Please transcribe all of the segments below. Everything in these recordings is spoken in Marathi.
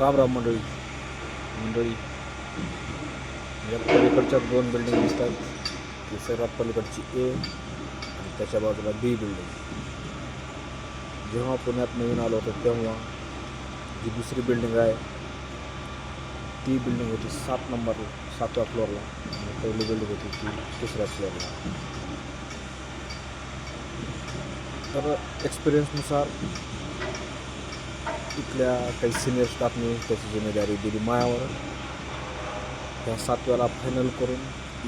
राम राम मंडळी. मंडळी या पलीकडच्या दोन बिल्डिंग दिसतात. ती सर्वात पलीकडची ए आणि त्याच्या बाजूला बी बिल्डिंग जेव्हा पुण्यात नवीन आलो होतो तेव्हा जी दुसरी बिल्डिंग आहे ती बिल्डिंग होती सात नंबर सातव्या फ्लोअरला आणि पहिली बिल्डिंग होती ती तिसऱ्या फ्लोअरला तर एक्सपिरियन्सनुसार इथल्या काही सिनियर स्टाफने त्याची जिम्मेदारी दिली मायावर. त्या सातव्याला फायनल करून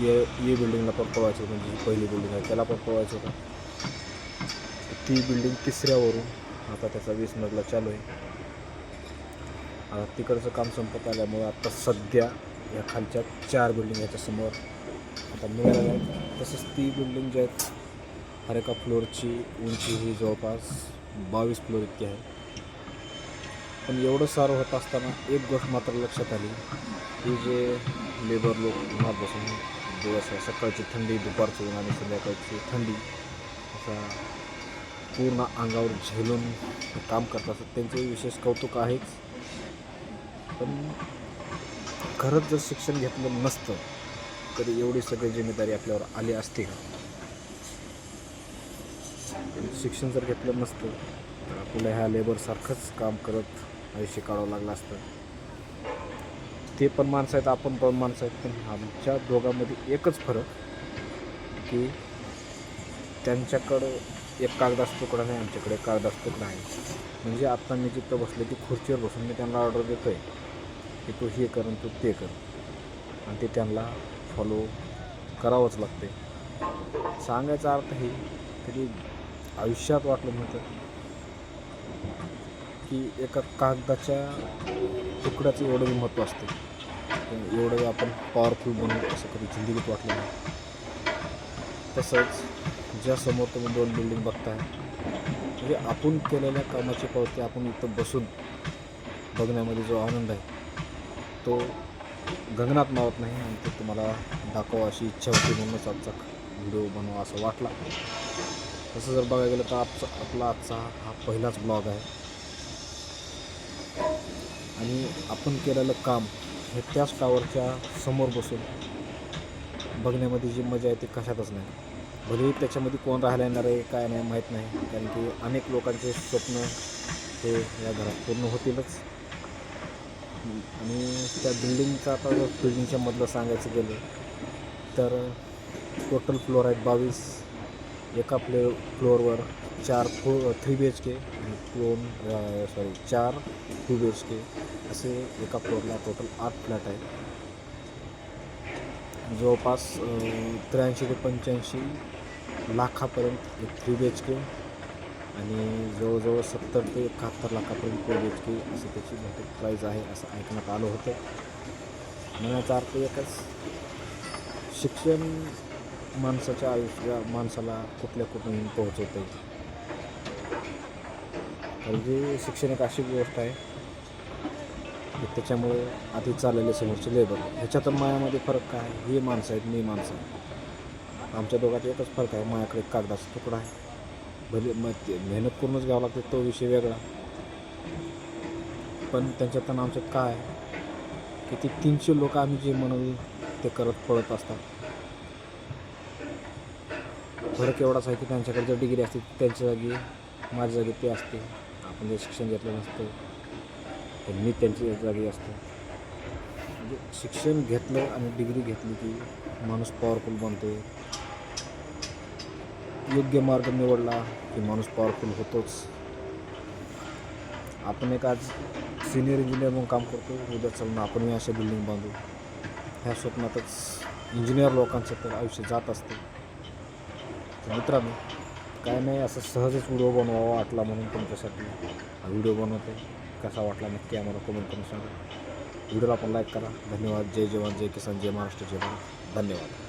ये ये बिल्डिंगला पण पळवायचं होतं. म्हणजे जी पहिली बिल्डिंग आहे त्याला पण पळवायचं होतं. ती बिल्डिंग तिसऱ्यावरून आता त्याचा वीस मजला चालू आहे. आता तिकडचं काम संपत आल्यामुळे आता सध्या या खालच्या चार बिल्डिंग याच्यासमोर आता मिळाल्या आहेत तसंच ती बिल्डिंग जी आहेत हर एका फ्लोअरची उंची ही जवळपास बावीस फ्लोअर इतकी आहे. पण एवढं सारं होत असताना एक गोष्ट मात्र लक्षात आली. की जे लेबर लोक उन्हात बसून दिवस सकाळची थंडी दुपारची ऊन आणि संध्याकाळची थंडी असा पूर्ण अंगावर झेलून काम करत असतात. त्यांचे विशेष कौतुक आहेच. पण खरंच जर शिक्षण घेतलं नसतं तरी एवढी सगळी जिम्मेदारी आपल्यावर आली असती का शिक्षण जर घेतलं नसतं तर आपल्याला ह्या लेबरसारखंच काम करत आयुष्य काढावं लागलं असतं. ते पण माणसं आहेत आपण पण माणसं आहेत पण आमच्या दोघांमध्ये एकच फरक की त्यांच्याकडं एक कागदास तुकडा नाही आमच्याकडे एक कागदाचा तुकडा आहे. म्हणजे आत्ता मी जिथं बसले ती खुर्चीवर बसून मी त्यांना ऑर्डर देतो आहे की तू हे कर तू ते कर. आणि ते त्यांना फॉलो करावंच लागते सांगायचा अर्थ हे तरी आयुष्यात वाटलं म्हणतं की एका कागदाच्या तुकड्याचं एवढं महत्त्व असतं. एवढं आपण पॉवरफुल बनू असं कधी जिंदगीत वाटलं नाही. तसंच ज्या समोर तुम्ही दोन बिल्डिंग बघताय म्हणजे आपण केलेल्या कामाची पावती आपण इथं बसून बघण्यामध्ये जो आनंद आहे तो गगनात मावत नाही आणि ते तुम्हाला दाखवा अशी इच्छा होती म्हणूनच आजचा व्हिडिओ बनवा असं वाटला. तसं जर बघायला गेलं तर आजचा आपला आजचा हा पहिलाच ब्लॉग आहे. आणि आपण केलेलं काम हे त्याच टावरच्या समोर बसून बघण्यामध्ये जी मजा आहे ती कशातच नाही. भलेही त्याच्यामध्ये कोण राहायला येणार आहे काय नाही माहीत नाही. कारण की अनेक लोकांचे स्वप्न हे या घरात पूर्ण होतीलच. आणि त्या बिल्डिंगचं आता जर बिल्डिंगच्या मधलं सांगायचं गेलं तर टोटल फ्लोअर आहेत बावीस. एका फ्ले फ्लोअरवर चार फो थ्री बी एच के आणि दोन सॉरी uh, चार टू बी एच के असे एका फ्लोअरला टोटल आठ फ्लॅट आहेत. जवळपास uh, त्र्याऐंशी ते पंच्याऐंशी लाखापर्यंत एक थ्री बी एच के आणि जवळजवळ सत्तर ते एकाहत्तर लाखापर्यंत फोर बी एच के असं त्याची बहुतेक प्राईज आहे असं ऐकण्यात आलं होतं. म्हणायचा अर्थ एकच शिक्षण माणसाच्या आयुष्या माणसाला कुठल्या कुठून पोहोचवतं म्हणजे शिक्षण एक अशी गोष्ट आहे की त्याच्यामुळे आधी चाललेले समोरचे लेबर ह्याच्यातून मायामध्ये फरक काय आहे? हे माणसं आहेत मी माणसं आहे. आमच्या दोघात एकच फरक आहे मायाकडे कागदाचा तुकडा आहे. भले मग ते मेहनत करूनच घ्यावं लागते तो विषय वेगळा. पण त्यांच्यात आमचं आमच्यात काय की ती तीनशे लोक आम्ही जे म्हणून ते करत पळत असतात. फरक एवढाच आहे की त्यांच्याकडे जर डिग्री असते त्यांच्या जागी माझ्या जागी ते असते आपण जे शिक्षण घेतलं नसतं. तर मी त्यांच्या जागी असतो. म्हणजे शिक्षण घेतलं आणि डिग्री घेतली की माणूस पॉवरफुल बनतो. योग्य मार्ग निवडला की माणूस पॉवरफुल होतोच. आपण एक आज सिनियर इंजिनियर म्हणून काम करतो उद्या चालून आपणही अशा बिल्डिंग बांधू. ह्या स्वप्नातच इंजिनियर लोकांचं तर आयुष्य जात असते. तर मित्रांनो काय नाही असं सहजच व्हिडिओ बनवावा वाटला म्हणून तुमच्यासाठी. हा व्हिडिओ बनवतो कसा वाटला नक्की आम्हाला कमेंट करून सांगा. व्हिडिओला आपण लाईक करा. धन्यवाद. जय जवान जय किसान जय महाराष्ट्र जय भारत. धन्यवाद.